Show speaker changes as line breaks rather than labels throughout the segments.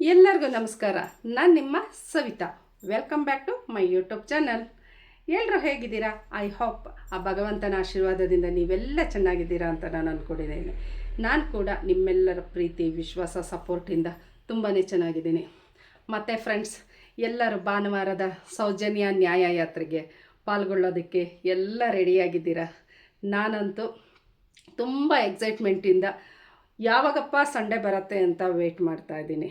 ಎಲ್ಲರಿಗೂ ನಮಸ್ಕಾರ. ನಾನು ನಿಮ್ಮ Savita. Welcome back to my YouTube channel ಎಲ್ಲರೂ ಹೇಗಿದ್ದೀರಾ? ಐ ಹೋಪ್ ಆ ಭಗವಂತನ ಆಶೀರ್ವಾದದಿಂದ ನೀವೆಲ್ಲ ಚೆನ್ನಾಗಿದ್ದೀರಾ ಅಂತ ನಾನು ಅಂದ್ಕೊಂಡಿದ್ದೇನೆ ನಾನು ಕೂಡ ನಿಮ್ಮೆಲ್ಲರ ಪ್ರೀತಿ, ವಿಶ್ವಾಸ ಸಪೋರ್ಟಿಂದ ತುಂಬಾ ಚೆನ್ನಾಗಿದ್ದೀನಿ. ಮತ್ತು ಫ್ರೆಂಡ್ಸ್ ಎಲ್ಲರೂ ಭಾನುವಾರದ ಸೌಜನ್ಯ ನ್ಯಾಯ ಯಾತ್ರೆಗೆ ಪಾಲ್ಗೊಳ್ಳೋದಕ್ಕೆ ಎಲ್ಲ ರೆಡಿಯಾಗಿದ್ದೀರಾ ನಾನಂತೂ ತುಂಬ ಎಕ್ಸೈಟ್ಮೆಂಟಿಂದ ಯಾವಾಗಪ್ಪ ಸಂಡೇ ಬರುತ್ತೆ ಅಂತ ವೆಯ್ಟ್ ಮಾಡ್ತಾ ಇದ್ದೀನಿ.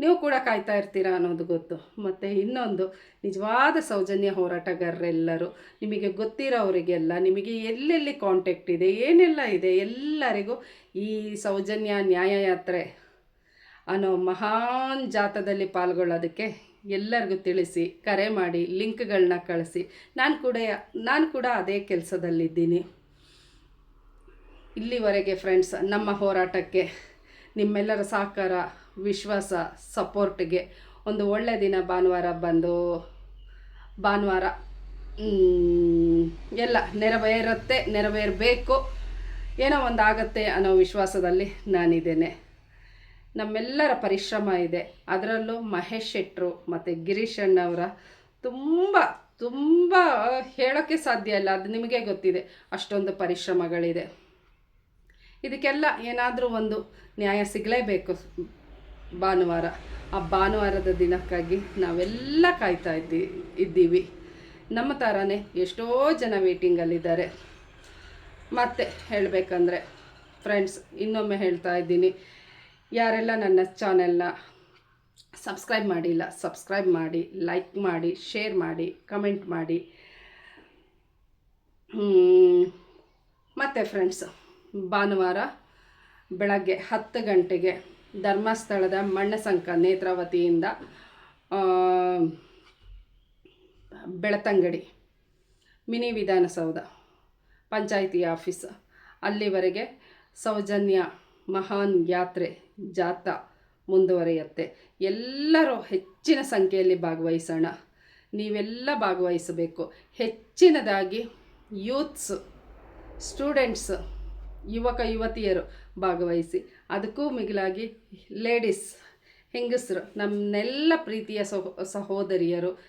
ನೀವು ಕೂಡ ಕಾಯ್ತಾ ಇರ್ತೀರಾ ಅನ್ನೋದು ಗೊತ್ತು. ಮತ್ತು ಇನ್ನೊಂದು, ನಿಜವಾದ ಸೌಜನ್ಯ ಹೋರಾಟಗಾರರೆಲ್ಲರೂ, ನಿಮಗೆ ಗೊತ್ತಿರೋವರಿಗೆಲ್ಲ ನಿಮಗೆ ಎಲ್ಲೆಲ್ಲಿ ಕಾಂಟ್ಯಾಕ್ಟ್ ಇದೆ, ಏನೆಲ್ಲ ಇದೆ, ಎಲ್ಲರಿಗೂ ಈ ಸೌಜನ್ಯ ನ್ಯಾಯಯಾತ್ರೆ ಅನ್ನೋ ಮಹಾನ್ ಜಾತದಲ್ಲಿ ಪಾಲ್ಗೊಳ್ಳೋದಕ್ಕೆ ಎಲ್ಲರಿಗೂ ತಿಳಿಸಿ, ಕರೆ ಮಾಡಿ ಲಿಂಕ್ಗಳನ್ನ ಕಳಿಸಿ. ನಾನು ಕೂಡ ನಾನು ಕೂಡ ಅದೇ ಕೆಲಸದಲ್ಲಿದ್ದೀನಿ. ಇಲ್ಲಿವರೆಗೆ ಫ್ರೆಂಡ್ಸ್ ನಮ್ಮ ಹೋರಾಟಕ್ಕೆ ನಿಮ್ಮೆಲ್ಲರ ಸಹಕಾರ ವಿಶ್ವಾಸ, ಸಪೋರ್ಟ್ಗೆ. ಒಂದು ಒಳ್ಳೆಯ ದಿನ ಭಾನುವಾರ ಬಂದು, ಭಾನುವಾರ ಎಲ್ಲ ನೆರವೇರುತ್ತೆ ನೆರವೇರಬೇಕು ಏನೋ ಒಂದು ಆಗತ್ತೆ ಅನ್ನೋ ವಿಶ್ವಾಸದಲ್ಲಿ ನಾನಿದ್ದೇನೆ. ನಮ್ಮೆಲ್ಲರ ಪರಿಶ್ರಮ ಇದೆ. ಅದರಲ್ಲೂ ಮಹೇಶ್ ಶೆಟ್ಟರು ಮತ್ತು ಗಿರೀಶ್ ಅಣ್ಣವರ ತುಂಬ ತುಂಬ ಹೇಳೋಕ್ಕೆ ಸಾಧ್ಯ ಇಲ್ಲ. ಅದು ನಿಮಗೆ ಗೊತ್ತಿದೆ. ಅಷ್ಟೊಂದು ಪರಿಶ್ರಮಗಳಿದೆ. ಇದಕ್ಕೆಲ್ಲ ಏನಾದರೂ ಒಂದು ನ್ಯಾಯ ಸಿಗಲೇಬೇಕು. ಭಾನುವಾರ. ಆ ಭಾನುವಾರದ ದಿನಕ್ಕಾಗಿ ನಾವೆಲ್ಲ ಕಾಯ್ತಾ ಇದ್ದಿ, ಇದ್ದೀವಿ. ನಮ್ಮ ಥರನೇ ಎಷ್ಟೋ ಜನ ವೇಟಿಂಗಲ್ಲಿದ್ದಾರೆ ಮತ್ತೆ ಹೇಳಬೇಕಂದ್ರೆ ಫ್ರೆಂಡ್ಸ್ ಇನ್ನೊಮ್ಮೆ ಹೇಳ್ತಾ ಇದ್ದೀನಿ. ಯಾರೆಲ್ಲ ನನ್ನ ಚಾನೆಲ್ನ ಸಬ್ಸ್ಕ್ರೈಬ್ ಮಾಡಿಲ್ಲ ಸಬ್ಸ್ಕ್ರೈಬ್ ಮಾಡಿ ಲೈಕ್ ಮಾಡಿ ಶೇರ್ ಮಾಡಿ ಕಮೆಂಟ್ ಮಾಡಿ. ಮತ್ತು ಫ್ರೆಂಡ್ಸ್ ಭಾನುವಾರ ಬೆಳಗ್ಗೆ ಹತ್ತು ಗಂಟೆಗೆ ಧರ್ಮಸ್ಥಳದ ಮಣ್ಣಸಂಕ ನೇತ್ರಾವತಿಯಿಂದ ಬೆಳತಂಗಡಿ, ಮಿನಿ ವಿಧಾನಸೌಧ, ಪಂಚಾಯಿತಿ ಆಫೀಸ್. ಅಲ್ಲಿವರೆಗೆ ಸೌಜನ್ಯ ಮಹಾನ್ ಯಾತ್ರೆ ಜಾಥಾ ಮುಂದುವರಿಯುತ್ತೆ. ಎಲ್ಲರೂ ಹೆಚ್ಚಿನ ಸಂಖ್ಯೆಯಲ್ಲಿ ಭಾಗವಹಿಸೋಣ. ನೀವೆಲ್ಲ ಭಾಗವಹಿಸಬೇಕು. ಹೆಚ್ಚಿನದಾಗಿ ಯೂತ್ಸ್, ಸ್ಟೂಡೆಂಟ್ಸ್ ಯುವಕ ಯುವತಿಯರು ಭಾಗವಹಿಸಿ. ಅದಕ್ಕೂ ಮಿಗಿಲಾಗಿ ಲೇಡೀಸ್ ಹೆಂಗಸರು ನಮ್ಮನ್ನೆಲ್ಲ ಪ್ರೀತಿಯ ಸಹೋ, ಸಹೋದರಿಯರು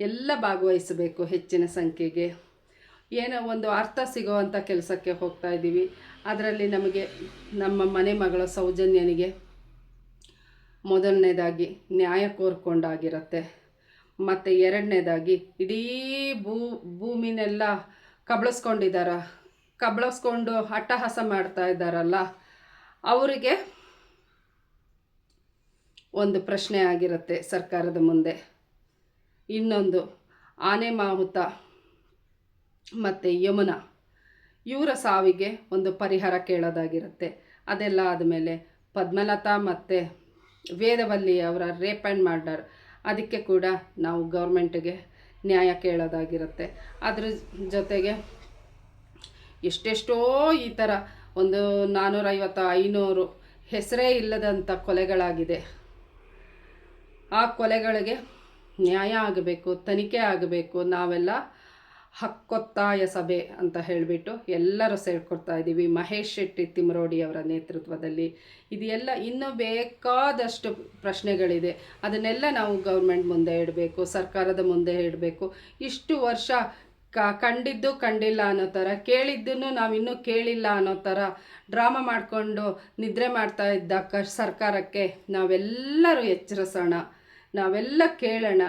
ಎಲ್ಲ ಭಾಗವಹಿಸಬೇಕು ಹೆಚ್ಚಿನ ಸಂಖ್ಯೆಗೆ. ಏನೋ ಒಂದು ಅರ್ಥ ಸಿಗೋವಂಥ ಕೆಲಸಕ್ಕೆ ಹೋಗ್ತಾ ಇದ್ದೀವಿ. ಅದರಲ್ಲಿ ನಮಗೆ ನಮ್ಮ ಮನೆ ಮಗಳ ಸೌಜನ್ಯನಿಗೆ ಮೊದಲನೇದಾಗಿ ನ್ಯಾಯ ಕೋರ್ಕೊಂಡಾಗಿರುತ್ತೆ. ಮತ್ತು ಎರಡನೇದಾಗಿ ಇಡೀ ಭೂ, ಭೂಮಿನೆಲ್ಲ ಕಬಳಿಸ್ಕೊಂಡಿದ್ದಾರ ಕಬಳಿಸ್ಕೊಂಡು ಅಟ್ಟಹಾಸ ಮಾಡ್ತಾ ಇದ್ದಾರಲ್ಲ, ಅವರಿಗೆ ಒಂದು ಪ್ರಶ್ನೆ ಆಗಿರುತ್ತೆ ಸರ್ಕಾರದ ಮುಂದೆ. ಇನ್ನೊಂದು, ಆನೆ ಮಾಹುತ ಮತ್ತು ಯಮುನಾ, ಇವರ ಸಾವಿಗೆ ಒಂದು ಪರಿಹಾರ ಕೇಳೋದಾಗಿರುತ್ತೆ. ಅದೆಲ್ಲ ಆದಮೇಲೆ ಪದ್ಮಲತಾ ಮತ್ತು ವೇದವಲ್ಲಿ ಅವರ ರೇಪ್ ಆ್ಯಂಡ್ ಮರ್ಡರ್, ಅದಕ್ಕೆ ಕೂಡ ನಾವು ಗೌರ್ಮೆಂಟ್ಗೆ ನ್ಯಾಯ ಕೇಳೋದಾಗಿರುತ್ತೆ. ಅದ್ರ ಜೊತೆಗೆ ಎಷ್ಟೆಷ್ಟೋ ಈ ಥರ ಒಂದು ನಾನ್ನೂರೈವತ್ತು ಐನೂರು ಹೆಸರೇ ಇಲ್ಲದಂಥ ಕೊಲೆಗಳಾಗಿದೆ. ಆ ಕೊಲೆಗಳಿಗೆ ನ್ಯಾಯ ಆಗಬೇಕು, ತನಿಖೆ ಆಗಬೇಕು, ನಾವೆಲ್ಲ ಹಕ್ಕೊತ್ತಾಯ ಸಭೆ ಅಂತ ಹೇಳಿಬಿಟ್ಟು ಎಲ್ಲರೂ ಸೇರ್ಕೊಡ್ತಾ ಇದ್ದೀವಿ. ಮಹೇಶ್ ಶೆಟ್ಟಿ ತಿಮರೋಡಿ ಅವರ ನೇತೃತ್ವದಲ್ಲಿ. ಇದೆಲ್ಲ ಇನ್ನೂ ಬೇಕಾದಷ್ಟು ಪ್ರಶ್ನೆಗಳಿದೆ. ಅದನ್ನೆಲ್ಲ ನಾವು ಗೌರ್ಮೆಂಟ್ ಮುಂದೆ ಇಡಬೇಕು, ಸರ್ಕಾರದ ಮುಂದೆ ಇಡಬೇಕು. ಇಷ್ಟು ವರ್ಷ ಕ, ಕಂಡಿದ್ದು ಕಂಡಿಲ್ಲ ಅನ್ನೋ ಥರ, ಕೇಳಿದ್ದನ್ನು ನಾವು ಇನ್ನೂ ಕೇಳಿಲ್ಲ ಅನ್ನೋ ಥರ ಡ್ರಾಮಾ ಮಾಡಿಕೊಂಡು ನಿದ್ರೆ ಮಾಡ್ತಾ ಇದ್ದ ಕ, ಸರ್ಕಾರಕ್ಕೆ ನಾವೆಲ್ಲರೂ ಎಚ್ಚರಿಸೋಣ, ನಾವೆಲ್ಲ ಕೇಳೋಣ,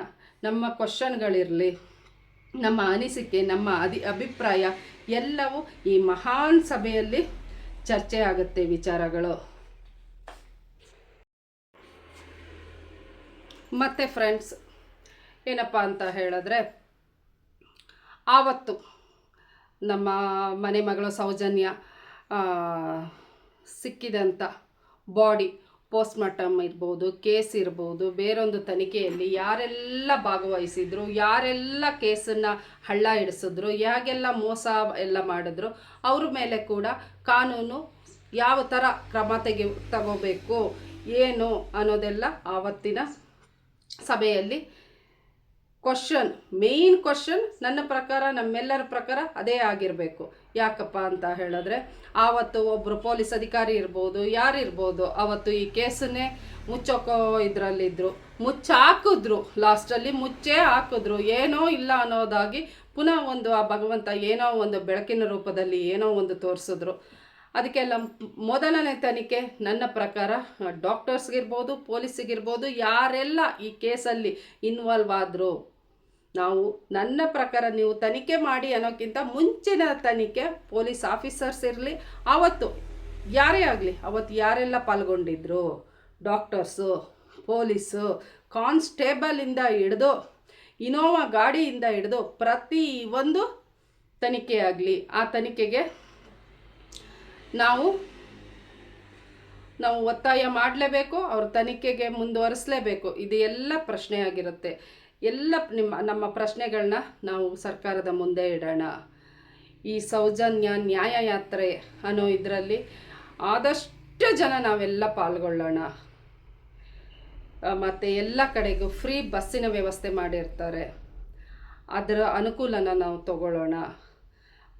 ನಮ್ಮ ಕ್ವಶನ್ಗಳಿರಲಿ, ನಮ್ಮ ಅನಿಸಿಕೆ, ನಮ್ಮ ಅಧಿ ಅಭಿಪ್ರಾಯ ಎಲ್ಲವೂ ಈ ಮಹಾನ್ ಸಭೆಯಲ್ಲಿ ಚರ್ಚೆ ಆಗುತ್ತೆ ವಿಚಾರಗಳು. ಮತ್ತು ಫ್ರೆಂಡ್ಸ್ ಏನಪ್ಪ ಅಂತ ಹೇಳಿದ್ರೆ ಆವತ್ತು ನಮ್ಮ ಮನೆ ಮಗಳು ಸೌಜನ್ಯ ಸಿಕ್ಕಿದಂಥ ಬಾಡಿ ಪೋಸ್ಟ್ಮಾರ್ಟಮ್ ಇರ್ಬೋದು, ಕೇಸ್ ಇರ್ಬೋದು, ಬೇರೊಂದು ತನಿಖೆಯಲ್ಲಿ ಯಾರೆಲ್ಲ ಭಾಗವಹಿಸಿದ್ರು, ಯಾರೆಲ್ಲ ಕೇಸನ್ನು ಹಳ್ಳ ಹಿಡಿಸಿದ್ರು, ಹೇಗೆಲ್ಲ ಮೋಸ ಎಲ್ಲ ಮಾಡಿದ್ರು, ಅವ್ರ ಮೇಲೆ ಕೂಡ ಕಾನೂನು ಯಾವ ಥರ ಕ್ರಮ ತೆಗೆ, ತಗೋಬೇಕು, ಏನು ಅನ್ನೋದೆಲ್ಲ ಆವತ್ತಿನ ಸಭೆಯಲ್ಲಿ ಕ್ವಶನ್ ಮೇಯ್ನ್ ಕ್ವಶನ್ ನನ್ನ ಪ್ರಕಾರ, ನಮ್ಮೆಲ್ಲರ ಪ್ರಕಾರ ಅದೇ ಆಗಿರಬೇಕು. ಯಾಕಪ್ಪ ಅಂತ ಹೇಳಿದ್ರೆ, ಆವತ್ತು ಒಬ್ಬರು ಪೊಲೀಸ್ ಅಧಿಕಾರಿ ಇರ್ಬೋದು, ಯಾರಿರ್ಬೋದು, ಆವತ್ತು ಈ ಕೇಸನ್ನೇ ಮುಚ್ಚೋಕೋ ಇದರಲ್ಲಿದ್ದರು ಮುಚ್ಚಾಕಿದ್ರು, ಲಾಸ್ಟಲ್ಲಿ ಮುಚ್ಚೇ ಹಾಕಿದ್ರು. ಏನೋ ಇಲ್ಲ ಅನ್ನೋದಾಗಿ ಪುನಃ ಒಂದು ಆ ಭಗವಂತ ಏನೋ ಒಂದು ಬೆಳಕಿನ ರೂಪದಲ್ಲಿ ಏನೋ ಒಂದು ತೋರಿಸಿದ್ರು. ಅದಕ್ಕೆಲ್ಲ ಮೊದಲನೇ ತನಿಖೆ ನನ್ನ ಪ್ರಕಾರ ಡಾಕ್ಟರ್ಸ್ಗಿರ್ಬೋದು, ಪೊಲೀಸಿಗಿರ್ಬೋದು, ಯಾರೆಲ್ಲ ಈ ಕೇಸಲ್ಲಿ ಇನ್ವಾಲ್ವ್ ಆದರು ನಾವು ನನ್ನ ಪ್ರಕಾರ ನೀವು ತನಿಖೆ ಮಾಡಿ ಅನ್ನೋಕ್ಕಿಂತ ಮುಂಚಿನ ತನಿಖೆ ಪೊಲೀಸ್ ಆಫೀಸರ್ಸ್ ಇರಲಿ ಆವತ್ತು ಯಾರೇ ಆಗಲಿ, ಅವತ್ತು ಯಾರೆಲ್ಲ ಪಾಲ್ಗೊಂಡಿದ್ರು, ಡಾಕ್ಟರ್ಸು, ಪೊಲೀಸು, ಕಾನ್ಸ್ಟೇಬಲಿಂದ ಹಿಡಿದು, ಇನೋವಾ ಗಾಡಿಯಿಂದ ಹಿಡಿದು ಪ್ರತಿ ಒಂದು ತನಿಖೆ ಆಗಲಿ, ಆ ತನಿಖೆಗೆ ನಾವು ನಾವು ಒತ್ತಾಯ ಮಾಡಲೇಬೇಕು, ಅವ್ರ ತನಿಖೆಗೆ ಮುಂದುವರಿಸಲೇಬೇಕು. ಇದು ಎಲ್ಲ ಪ್ರಶ್ನೆ ಆಗಿರುತ್ತೆ. ಎಲ್ಲ ನಿಮ್ಮ, ನಮ್ಮ ಪ್ರಶ್ನೆಗಳನ್ನ ನಾವು ಸರ್ಕಾರದ ಮುಂದೆ ಇಡೋಣ. ಈ ಸೌಜನ್ಯ ನ್ಯಾಯ ಯಾತ್ರೆ ಅನ್ನೋ ಇದರಲ್ಲಿ ಆದಷ್ಟು ಜನ ನಾವೆಲ್ಲ ಪಾಲ್ಗೊಳ್ಳೋಣ. ಮತ್ತು ಎಲ್ಲ ಕಡೆಗೂ ಫ್ರೀ ಬಸ್ಸಿನ ವ್ಯವಸ್ಥೆ ಮಾಡಿರ್ತಾರೆ. ಅದರ ಅನುಕೂಲನ ನಾವು ತಗೊಳ್ಳೋಣ.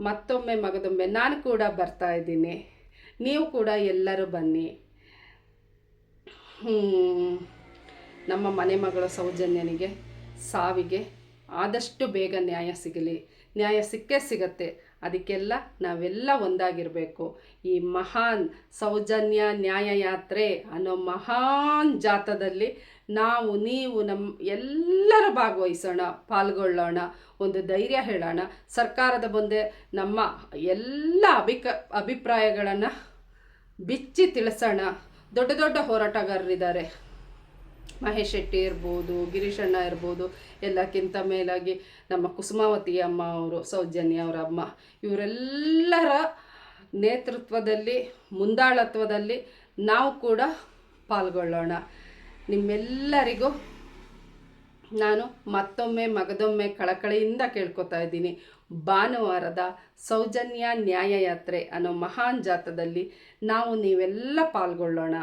ಮತ್ತೊಮ್ಮೆ ಮಗದೊಮ್ಮೆ ನಾನು ಕೂಡ ಬರ್ತಾ ಇದ್ದೀನಿ. ನೀವು ಕೂಡ ಎಲ್ಲರೂ ಬನ್ನಿ. ನಮ್ಮ ಮನೆ ಮಗಳ ಸೌಜನ್ಯನಿಗೆ, ಸಾವಿಗೆ ಆದಷ್ಟು ಬೇಗ ನ್ಯಾಯ ಸಿಗಲಿ. ನ್ಯಾಯ ಸಿಕ್ಕೇ ಸಿಗತ್ತೆ. ಅದಕ್ಕೆಲ್ಲ ನಾವೆಲ್ಲ ಒಂದಾಗಿರಬೇಕು. ಈ ಮಹಾನ್ ಸೌಜನ್ಯ ನ್ಯಾಯ ಯಾತ್ರೆ ಅನ್ನೋ ಮಹಾನ್ ಜಾಥದಲ್ಲಿ ನಾವು, ನೀವು ನಮ್ಮ ಎಲ್ಲರ ಭಾಗವಹಿಸೋಣ, ಪಾಲ್ಗೊಳ್ಳೋಣ, ಒಂದು ಧೈರ್ಯ ಹೇಳೋಣ. ಸರ್ಕಾರದ ಮುಂದೆ ನಮ್ಮ ಎಲ್ಲ ಅಭಿಕ, ಅಭಿಪ್ರಾಯಗಳನ್ನು ಬಿಚ್ಚಿ ತಿಳಿಸೋಣ. ದೊಡ್ಡ ದೊಡ್ಡ ಹೋರಾಟಗಾರರಿದ್ದಾರೆ. ಮಹೇಶ್ ಶೆಟ್ಟಿ ಇರ್ಬೋದು ಗಿರೀಶಣ್ಣ ಇರ್ಬೋದು, ಎಲ್ಲಕ್ಕಿಂತ ಮೇಲಾಗಿ ನಮ್ಮ ಕುಸುಮಾವತಿ ಅಮ್ಮ ಅವರು, ಸೌಜನ್ಯ ಅವರ ಅಮ್ಮ, ಇವರೆಲ್ಲರ ನೇತೃತ್ವದಲ್ಲಿ, ಮುಂದಾಳತ್ವದಲ್ಲಿ ನಾವು ಕೂಡ ಪಾಲ್ಗೊಳ್ಳೋಣ. ನಿಮ್ಮೆಲ್ಲರಿಗೂ ನಾನು ಮತ್ತೊಮ್ಮೆ ಮಗದೊಮ್ಮೆ ಕಳಕಳಿಯಿಂದ ಕೇಳ್ಕೊತಾ ಇದ್ದೀನಿ. ಭಾನುವಾರದ ಸೌಜನ್ಯ ನ್ಯಾಯಯಾತ್ರೆ ಅನ್ನೋ ಮಹಾನ್ ಜಾಥದಲ್ಲಿ ನಾವು ನೀವೆಲ್ಲ ಪಾಲ್ಗೊಳ್ಳೋಣ.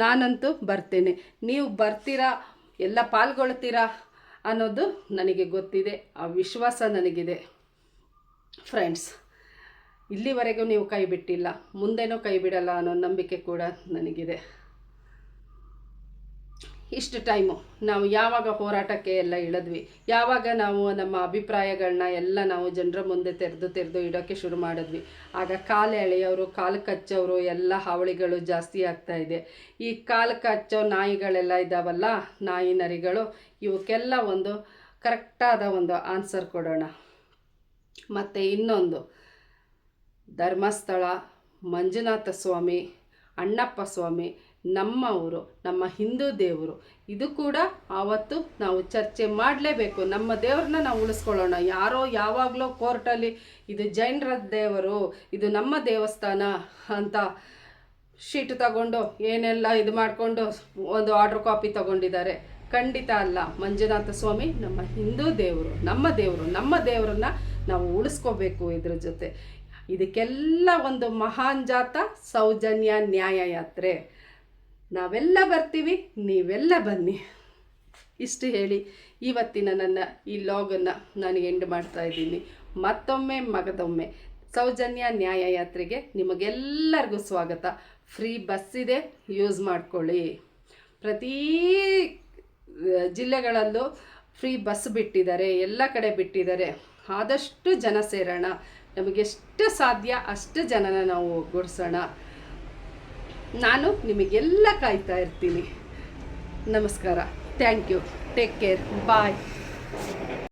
ನಾನಂತೂ ಬರ್ತೇನೆ. ನೀವು ಬರ್ತೀರಾ, ಎಲ್ಲ ಪಾಲ್ಗೊಳ್ತೀರಾ ಅನ್ನೋದು ನನಗೆ ಗೊತ್ತಿದೆ. ಆ ವಿಶ್ವಾಸ ನನಗಿದೆ. ಫ್ರೆಂಡ್ಸ್, ಇಲ್ಲಿವರೆಗೂ ನೀವು ಕೈ ಬಿಟ್ಟಿಲ್ಲ. ಮುಂದೇನೂ ಕೈ ಬಿಡಲ್ಲ ಅನ್ನೋ ನಂಬಿಕೆ ಕೂಡ ನನಗಿದೆ. ಇಷ್ಟು ಟೈಮು ನಾವು ಯಾವಾಗ ಹೋರಾಟಕ್ಕೆ ಎಲ್ಲ ಇಳಿದ್ವಿ. ಯಾವಾಗ ನಾವು ನಮ್ಮ ಅಭಿಪ್ರಾಯಗಳನ್ನ ಎಲ್ಲ ನಾವು ಜನರ ಮುಂದೆ ತೆರೆದು ತೆರೆದು ಇಡೋಕ್ಕೆ ಶುರು ಮಾಡಿದ್ವಿ. ಆಗ ಕಾಲು ಎಳೆಯೋರು, ಕಾಲು ಕಚ್ಚೋರು ಎಲ್ಲ ಹಾವಳಿಗಳು ಜಾಸ್ತಿ ಆಗ್ತಾ ಇದೆ. ಈ ಕಾಲು ಕಚ್ಚೋ ನಾಯಿಗಳೆಲ್ಲ ಇದ್ದಾವಲ್ಲ ನಾಯಿ ನರಿಗಳು, ಇವಕ್ಕೆಲ್ಲ ಒಂದು ಕರೆಕ್ಟಾದ ಒಂದು ಆನ್ಸರ್ ಕೊಡೋಣ. ಮತ್ತು ಇನ್ನೊಂದು. ಧರ್ಮಸ್ಥಳ, ಮಂಜುನಾಥ ಸ್ವಾಮಿ, ಅಣ್ಣಪ್ಪ ಸ್ವಾಮಿ ನಮ್ಮ ಊರು, ನಮ್ಮ ಹಿಂದೂ ದೇವರು. ಇದು ಕೂಡ ಆವತ್ತು ನಾವು ಚರ್ಚೆ ಮಾಡಲೇಬೇಕು. ನಮ್ಮ ದೇವ್ರನ್ನ ನಾವು ಉಳಿಸ್ಕೊಳ್ಳೋಣ. ಯಾರೋ ಯಾವಾಗಲೂ ಕೋರ್ಟಲ್ಲಿ, ಇದು ಜೈನರ ದೇವರು, ಇದು ನಮ್ಮ ದೇವಸ್ಥಾನ ಅಂತ ಶೀಟ್ ತಗೊಂಡು, ಏನೆಲ್ಲ ಇದು ಮಾಡಿಕೊಂಡು ಒಂದು ಆರ್ಡ್ರ್ ಕಾಪಿ ತಗೊಂಡಿದ್ದಾರೆ. ಖಂಡಿತ ಅಲ್ಲ. ಮಂಜುನಾಥ ಸ್ವಾಮಿ ನಮ್ಮ ಹಿಂದೂ ದೇವರು, ನಮ್ಮ ದೇವರು, ನಮ್ಮ ದೇವರನ್ನ ನಾವು ಉಳಿಸ್ಕೋಬೇಕು ಇದ್ರ ಜೊತೆ. ಇದಕ್ಕೆಲ್ಲ ಒಂದು ಮಹಾನ್ ಜಾತ ಸೌಜನ್ಯ ನ್ಯಾಯ ಯಾತ್ರೆ ನಾವೆಲ್ಲ ಬರ್ತೀವಿ, ನೀವೆಲ್ಲ ಬನ್ನಿ. ಇಷ್ಟು ಹೇಳಿ ಇವತ್ತಿನ ನನ್ನ ಈ ಲಾಗನ್ನು ನಾನು ಎಂಡ್ ಮಾಡ್ತಾ ಇದ್ದೀನಿ. ಮತ್ತೊಮ್ಮೆ, ಮಗದೊಮ್ಮೆ. ಸೌಜನ್ಯ ನ್ಯಾಯಯಾತ್ರೆಗೆ ನಿಮಗೆಲ್ಲರಿಗೂ ಸ್ವಾಗತ. ಫ್ರೀ ಬಸ್ ಇದೆ, ಯೂಸ್ ಮಾಡ್ಕೊಳ್ಳಿ. ಪ್ರತಿ ಜಿಲ್ಲೆಗಳಲ್ಲೂ ಫ್ರೀ ಬಸ್ ಬಿಟ್ಟಿದ್ದಾರೆ, ಎಲ್ಲ ಕಡೆ ಬಿಟ್ಟಿದ್ದಾರೆ. ಆದಷ್ಟು ಜನ ಸೇರೋಣ. ನಮಗೆಷ್ಟು ಸಾಧ್ಯ ಅಷ್ಟು ಜನನ ನಾವು ಒಗ್ಗೂಡಿಸೋಣ ನಾನು ನಿಮಗೆಲ್ಲ ಕಾಯ್ತಾ ಇರ್ತೀನಿ. ನಮಸ್ಕಾರ. Thank you take care bye